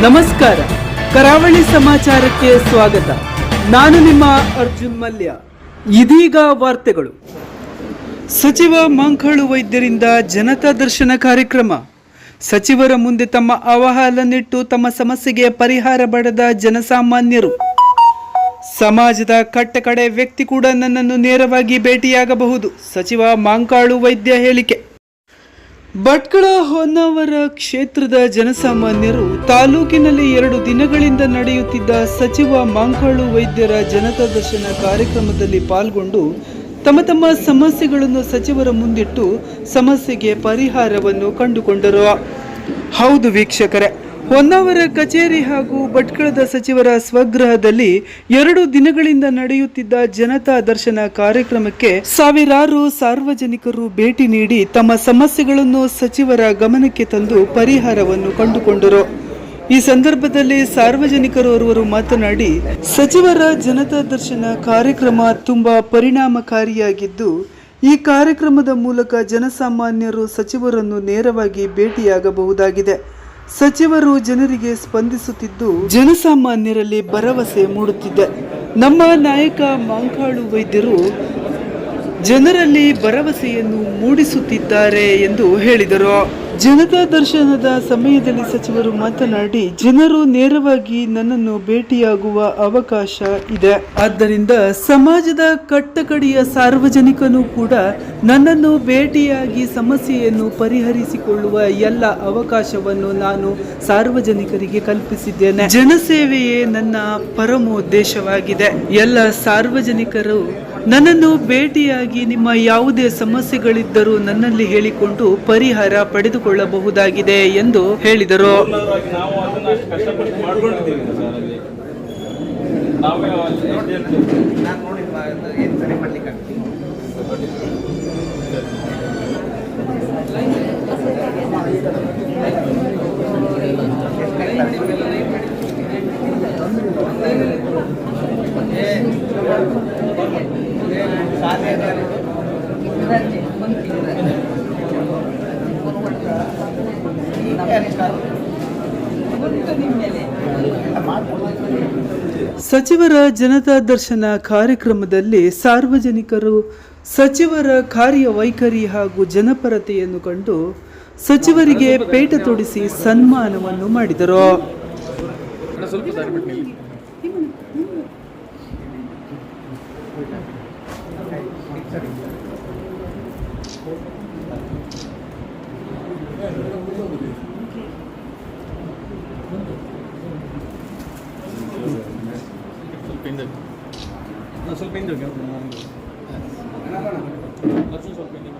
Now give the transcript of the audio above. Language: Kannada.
ನಮಸ್ಕಾರ. ಕರಾವಳಿ ಸಮಾಚಾರಕ್ಕೆ ಸ್ವಾಗತ. ನಾನು ನಿಮ್ಮ ಅರ್ಜುನ್ ಮಲ್ಯ. ಇದೀಗ ವಾರ್ತೆಗಳು. ಸಚಿವ ಮಂಕಳು ವೈದ್ಯರಿಂದ ಜನತಾ ದರ್ಶನ ಕಾರ್ಯಕ್ರಮ. ಸಚಿವರ ಮುಂದೆ ತಮ್ಮ ಅವಹಾಲನಿಟ್ಟು ತಮ್ಮ ಸಮಸ್ಯೆಗೆ ಪರಿಹಾರ ಪಡೆದ ಜನಸಾಮಾನ್ಯರು. ಸಮಾಜದ ಕಟ್ಟಕಡೆ ವ್ಯಕ್ತಿ ಕೂಡ ನನ್ನನ್ನು ನೇರವಾಗಿ ಭೇಟಿಯಾಗಬಹುದು, ಸಚಿವ ಮಾಂಕಾಳು ವೈದ್ಯ ಹೇಳಿಕೆ. ಭಟ್ಕಳ ಹೊನ್ನಾವರ ಕ್ಷೇತ್ರದ ಜನಸಾಮಾನ್ಯರು ತಾಲೂಕಿನಲ್ಲಿ ಎರಡು ದಿನಗಳಿಂದ ನಡೆಯುತ್ತಿದ್ದ ಸಚಿವ ಮಾಂಕಾಳು ವೈದ್ಯರ ಜನತಾ ದರ್ಶನ ಕಾರ್ಯಕ್ರಮದಲ್ಲಿ ಪಾಲ್ಗೊಂಡು ತಮ್ಮ ತಮ್ಮ ಸಮಸ್ಯೆಗಳನ್ನು ಸಚಿವರ ಮುಂದಿಟ್ಟು ಸಮಸ್ಯೆಗೆ ಪರಿಹಾರವನ್ನು ಕಂಡುಕೊಂಡರು. ಹೌದು ವೀಕ್ಷಕರೇ ಹೊನ್ನಾವರ ಕಚೇರಿ ಹಾಗೂ ಭಟ್ಕಳದ ಸಚಿವರ ಸ್ವಗೃಹದಲ್ಲಿ ಎರಡು ದಿನಗಳಿಂದ ನಡೆಯುತ್ತಿದ್ದ ಜನತಾ ದರ್ಶನ ಕಾರ್ಯಕ್ರಮಕ್ಕೆ ಸಾವಿರಾರು ಸಾರ್ವಜನಿಕರು ಭೇಟಿ ನೀಡಿ ತಮ್ಮ ಸಮಸ್ಯೆಗಳನ್ನು ಸಚಿವರ ಗಮನಕ್ಕೆ ತಂದು ಪರಿಹಾರವನ್ನು ಕಂಡುಕೊಂಡರು. ಈ ಸಂದರ್ಭದಲ್ಲಿ ಸಾರ್ವಜನಿಕರೋರ್ವರು ಮಾತನಾಡಿ, ಸಚಿವರ ಜನತಾ ದರ್ಶನ ಕಾರ್ಯಕ್ರಮ ತುಂಬಾ ಪರಿಣಾಮಕಾರಿಯಾಗಿದ್ದು, ಈ ಕಾರ್ಯಕ್ರಮದ ಮೂಲಕ ಜನಸಾಮಾನ್ಯರು ಸಚಿವರನ್ನು ನೇರವಾಗಿ ಭೇಟಿಯಾಗಬಹುದಾಗಿದೆ. ಸಚಿವರು ಜನರಿಗೆ ಸ್ಪಂದಿಸುತ್ತಿದ್ದು ಜನಸಾಮಾನ್ಯರಲ್ಲಿ ಭರವಸೆ ಮೂಡುತ್ತಿದೆ. ನಮ್ಮ ನಾಯಕ ಮಾಂಕಾಳು ವೈದ್ಯರು ಜನರಲ್ಲಿ ಭರವಸೆಯನ್ನು ಮೂಡಿಸುತ್ತಿದ್ದಾರೆ ಎಂದು ಹೇಳಿದರು. ಜನತಾ ದರ್ಶನದ ಸಮಯದಲ್ಲಿ ಸಚಿವರು ಮಾತನಾಡಿ, ಜನರು ನೇರವಾಗಿ ನನ್ನನ್ನು ಭೇಟಿಯಾಗುವ ಅವಕಾಶ ಇದೆ. ಆದ್ದರಿಂದ ಸಮಾಜದ ಕಟ್ಟಕಡೆಯ ಸಾರ್ವಜನಿಕನು ಕೂಡ ನನ್ನನ್ನು ಭೇಟಿಯಾಗಿ ಸಮಸ್ಯೆಯನ್ನು ಪರಿಹರಿಸಿಕೊಳ್ಳುವ ಎಲ್ಲ ಅವಕಾಶವನ್ನು ನಾನು ಸಾರ್ವಜನಿಕರಿಗೆ ಕಲ್ಪಿಸಿದ್ದೇನೆ. ಜನಸೇವೆಯೇ ನನ್ನ ಪರಮೋದ್ದೇಶವಾಗಿದೆ. ಎಲ್ಲ ಸಾರ್ವಜನಿಕರು ನನ್ನನ್ನು ಭೇಟಿಯಾಗಿ ನಿಮ್ಮ ಯಾವುದೇ ಸಮಸ್ಯೆಗಳಿದ್ದರೂ ನನ್ನಲ್ಲಿ ಹೇಳಿಕೊಂಡು ಪರಿಹಾರ ಪಡೆದುಕೊಳ್ಳಬಹುದಾಗಿದೆ ಎಂದು ಹೇಳಿದರು. ನಾವು ಸಚಿವರ ಜನತಾ ದರ್ಶನ ಕಾರ್ಯಕ್ರಮದಲ್ಲಿ ಸಾರ್ವಜನಿಕರು ಸಚಿವರ ಕಾರ್ಯವೈಖರಿ ಹಾಗೂ ಜನಪರತೆಯನ್ನು ಕಂಡು ಸಚಿವರಿಗೆ ಪೇಟ ತೊಡಿಸಿ ಸನ್ಮಾನವನ್ನು ಮಾಡಿದರು. ಸ್ವಲ್ಪ ಹಿಂದೆ ಹಾಂ, ಸ್ವಲ್ಪ ಹಿಂದೆ ಹೋಗಿ. ಅರ್ಜುನ್ ಸ್ವಲ್ಪ ಹಿಂದೆ